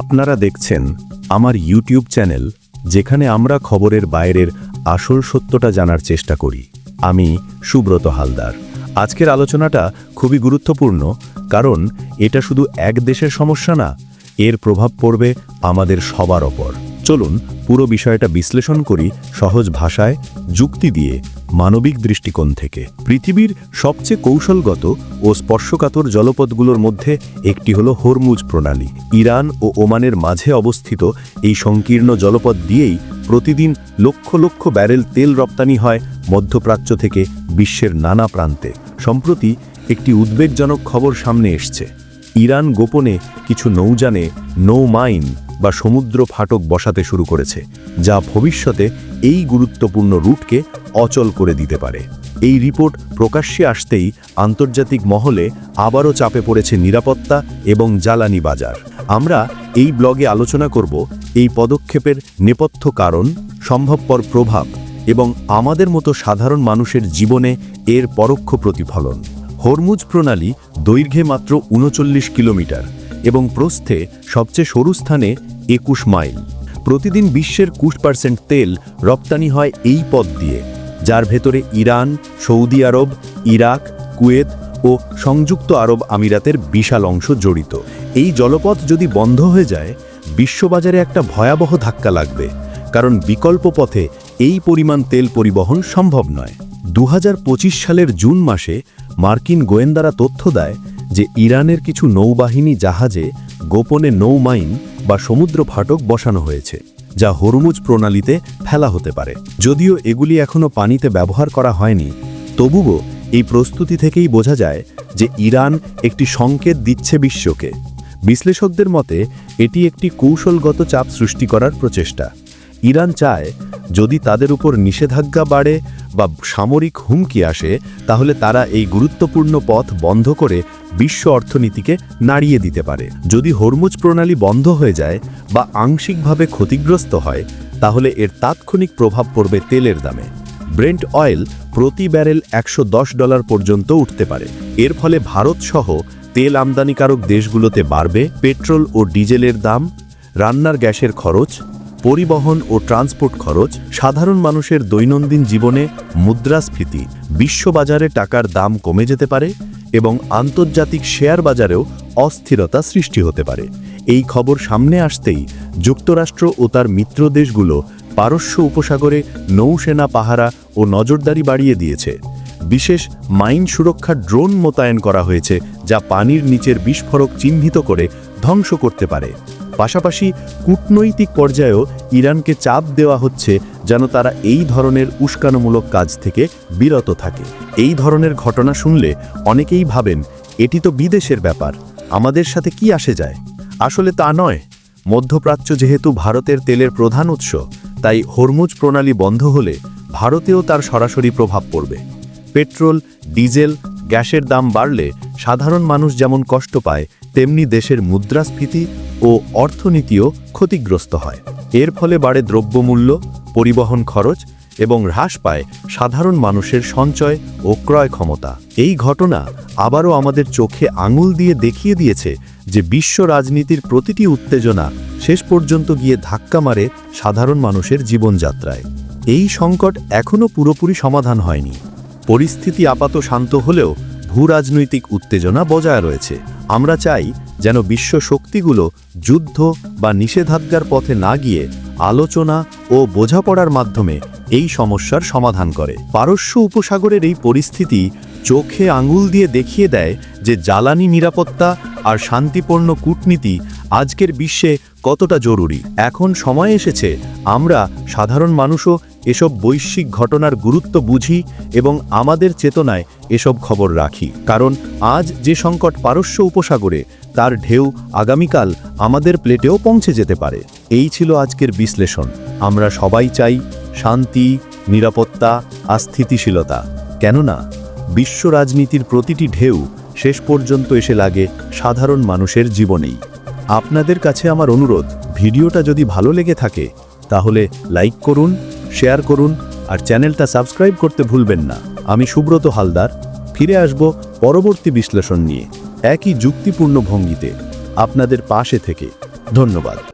আপনারা দেখছেন আমার ইউটিউব চ্যানেল, যেখানে আমরা খবরের বাইরের আসল সত্যটা জানার চেষ্টা করি। আমি সুব্রত হালদার। আজকের আলোচনাটা খুবই গুরুত্বপূর্ণ, কারণ এটা শুধু এক দেশের সমস্যা না, এর প্রভাব পড়বে আমাদের সবার ওপর। চলুন পুরো বিষয়টা বিশ্লেষণ করি সহজ ভাষায়, যুক্তি দিয়ে। মানবিক দৃষ্টিকোণ থেকে পৃথিবীর সবচেয়ে কৌশলগত ও স্পর্শকাতর জলপথগুলোর মধ্যে একটি হল হরমুজ প্রণালী। ইরান ও ওমানের মাঝে অবস্থিত এই সংকীর্ণ জলপথ দিয়েই প্রতিদিন লক্ষ লক্ষ ব্যারেল তেল রপ্তানি হয় মধ্যপ্রাচ্য থেকে বিশ্বের নানা প্রান্তে। সম্প্রতি একটি উদ্বেগজনক খবর সামনে এসছে। ইরান গোপনে কিছু নৌযানে নৌ মাইন বা সমুদ্র ফাটক বসাতে শুরু করেছে, যা ভবিষ্যতে এই গুরুত্বপূর্ণ রুটকে অচল করে দিতে পারে। এই রিপোর্ট প্রকাশ্যে আসতেই আন্তর্জাতিক মহলে আবারও চাপে পড়েছে নিরাপত্তা এবং জ্বালানি বাজার। আমরা এই ব্লগে আলোচনা করব এই পদক্ষেপের নেপথ্য কারণ, সম্ভবপর প্রভাব এবং আমাদের মতো সাধারণ মানুষের জীবনে এর পরোক্ষ প্রতিফলন। হরমুজ প্রণালী দৈর্ঘ্যে মাত্র উনচল্লিশ কিলোমিটার। এবং প্রস্থে সবচেয়ে সরু স্থানে একুশ মাইল। প্রতিদিন বিশ্বের কুশ পার্সেন্ট তেল রপ্তানি হয় এই পথ দিয়ে, যার ভেতরে Iran, Saudi Arab, Iraq, Kuwait ও সংযুক্ত আরব আমিরাতের বিশাল অংশ জড়িত। এই জলপথ যদি বন্ধ হয়ে যায়, বিশ্ববাজারে একটা ভয়াবহ ধাক্কা লাগবে, কারণ বিকল্প পথে এই পরিমাণ তেল পরিবহন সম্ভব নয়। দু সালের জুন মাসে মার্কিন গোয়েন্দারা তথ্য দেয় যে ইরানের কিছু নৌবাহিনী জাহাজে গোপনে নৌমাইন বা সমুদ্র ফাটক বসানো হয়েছে, যা হরমুজ প্রণালীতে ফেলা হতে পারে। যদিও এগুলি এখনও পানিতে ব্যবহার করা হয়নি, তবুও এই প্রস্তুতি থেকেই বোঝা যায় যে ইরান একটি সংকেত দিচ্ছে বিশ্বকে। বিশ্লেষকদের মতে, এটি একটি কৌশলগত চাপ সৃষ্টি করার প্রচেষ্টা। ইরান চায় যদি তাদের উপর নিষেধাজ্ঞা বাড়ে বা সামরিক হুমকি আসে, তাহলে তারা এই গুরুত্বপূর্ণ পথ বন্ধ করে বিশ্ব অর্থনীতিকে নাড়িয়ে দিতে পারে। যদি হরমুজ প্রণালী বন্ধ হয়ে যায় বা আংশিকভাবে ক্ষতিগ্রস্ত হয়, তাহলে এর তাৎক্ষণিক প্রভাব পড়বে তেলের দামে। ব্রেন্ট অয়েল প্রতি ব্যারেল একশো দশ ডলার পর্যন্ত উঠতে পারে। এর ফলে ভারত সহ তেল আমদানিকারক দেশগুলোতে বাড়বে পেট্রোল ও ডিজেলের দাম, রান্নার গ্যাসের খরচ পরিবহন ও ট্রান্সপোর্ট খরচ সাধারণ মানুষের দৈনন্দিন জীবনে মুদ্রাস্ফীতি বিশ্ববাজারে টাকার দাম কমে যেতে পারে এবং আন্তর্জাতিক শেয়ার বাজারেও অস্থিরতা সৃষ্টি হতে পারে। এই খবর সামনে আসতেই যুক্তরাষ্ট্র ও তার মিত্র দেশগুলো পারস্য উপসাগরে নৌসেনা পাহারা ও নজরদারি বাড়িয়ে দিয়েছে। বিশেষ মাইন সুরক্ষা ড্রোন মোতায়েন করা হয়েছে যা পানির নিচের বিস্ফোরক চিহ্নিত করে ধ্বংস করতে পারে। পাশাপাশি কূটনৈতিক পর্যায়েও ইরানকে চাপ দেওয়া হচ্ছে যেন তারা এই ধরনের উস্কানোমূলক কাজ থেকে বিরত থাকে। এই ধরনের ঘটনা শুনলে অনেকেই ভাবেন, এটি তো বিদেশের ব্যাপার। আমাদের সাথে কি আসে যায়? আসলে তা নয়। মধ্যপ্রাচ্য যেহেতু ভারতের তেলের প্রধান উৎস, তাই হরমুজ প্রণালী বন্ধ হলে ভারতেও তার সরাসরি প্রভাব পড়বে। পেট্রোল, ডিজেল, গ্যাসের দাম বাড়লে সাধারণ মানুষ যেমন কষ্ট পায়, তেমনি দেশের মুদ্রাস্ফীতি ও অর্থনীতিও ক্ষতিগ্রস্ত হয়। এর ফলে বাড়ে দ্রব্যমূল্য, পরিবহন খরচ এবং হ্রাস পায় সাধারণ মানুষের সঞ্চয় ও ক্রয় ক্ষমতা। এই ঘটনা আবারও আমাদের চোখে আঙুল দিয়ে দেখিয়ে দিয়েছে যে বিশ্ব রাজনীতির প্রতিটি উত্তেজনা শেষ পর্যন্ত গিয়ে ধাক্কা মারে সাধারণ মানুষের জীবনযাত্রায়। এই সংকট এখনও পুরোপুরি সমাধান হয়নি। পরিস্থিতি আপাত শান্ত হলেও ভূরাজনৈতিক উত্তেজনা বজায় রয়েছে। আমরা চাই যেন বিশ্ব শক্তিগুলো যুদ্ধ বা নিষেধাজ্ঞার পথে না গিয়ে আলোচনা ও বোঝাপড়ার মাধ্যমে এই সমস্যার সমাধান করে। পারস্য উপসাগরের এই পরিস্থিতি চোখে আঙুল দিয়ে দেখিয়ে দেয় যে জ্বালানি নিরাপত্তা আর শান্তিপূর্ণ কূটনীতি আজকের বিশ্বে কতটা জরুরি। এখন সময় এসেছে, আমরা সাধারণ মানুষও এসব বৈশ্বিক ঘটনার গুরুত্ব বুঝি এবং আমাদের চেতনায় এসব খবর রাখি। কারণ আজ যে সংকট পারস্য উপসাগরে, তার ঢেউ আগামীকাল আমাদের প্লেটেও পৌঁছে যেতে পারে। এই ছিল আজকের বিশ্লেষণ। আমরা সবাই চাই শান্তি, নিরাপত্তা, আর স্থিতিশীলতা। কেননা, বিশ্ব রাজনীতির প্রতিটি ঢেউ শেষ পর্যন্ত এসে লাগে সাধারণ মানুষের জীবনেই। আপনাদের কাছে আমার অনুরোধ, ভিডিওটা যদি ভালো লেগে থাকে, তাহলে লাইক করুন শেয়ার করুন আর চ্যানেলটা সাবস্ক্রাইব করতে ভুলবেন না। আমি সুব্রত হালদার, ফিরে আসব পরবর্তী বিশ্লেষণ নিয়ে। একই যুক্তিপূর্ণ ভঙ্গিতে। আপনাদের পাশে থেকে। ধন্যবাদ।